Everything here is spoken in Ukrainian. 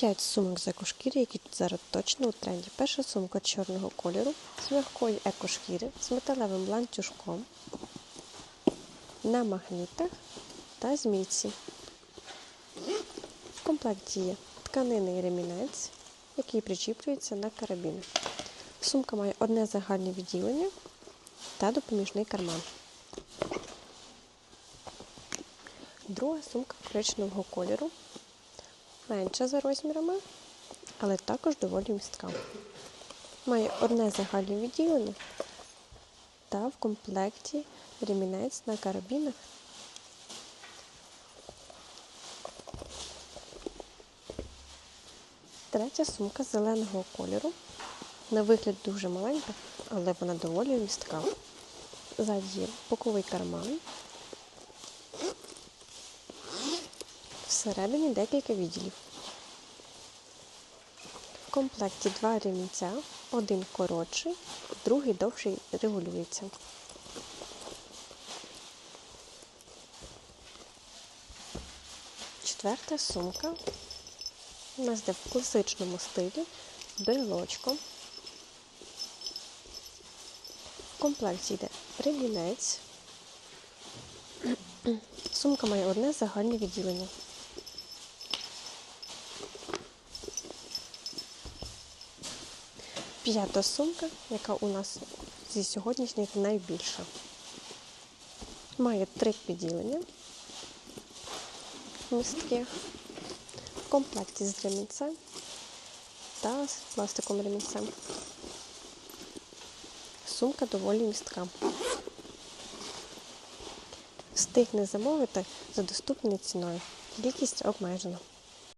П'ять сумок з екошкіри, які зараз точно у тренді. Перша сумка чорного кольору з м'якої екошкіри з металевим ланцюжком на магнітах та змійці. В комплекті є тканинний ремінець, який причіплюється на карабін. Сумка має одне загальне відділення та допоміжний карман. Друга сумка коричневого кольору, менша за розмірами, але також доволі містка. Має одне загальне відділення та в комплекті ремінець на карабінах. Третя сумка зеленого кольору. На вигляд дуже маленька, але вона доволі містка. Ззаді боковий карман. Всередині декілька відділів. В комплекті два ремінця, один коротший, другий довший регулюється. Четверта сумка. У нас йде в класичному стилі брелочком. В комплекті йде ремінець. Сумка має одне загальне відділення. П'ята сумка, яка у нас зі сьогоднішніх найбільша. Має три відділення містких в комплекті з ремінцем та з пластиковим ремінцем. Сумка доволі містка. Встигне замовити за доступною ціною. Кількість обмежена.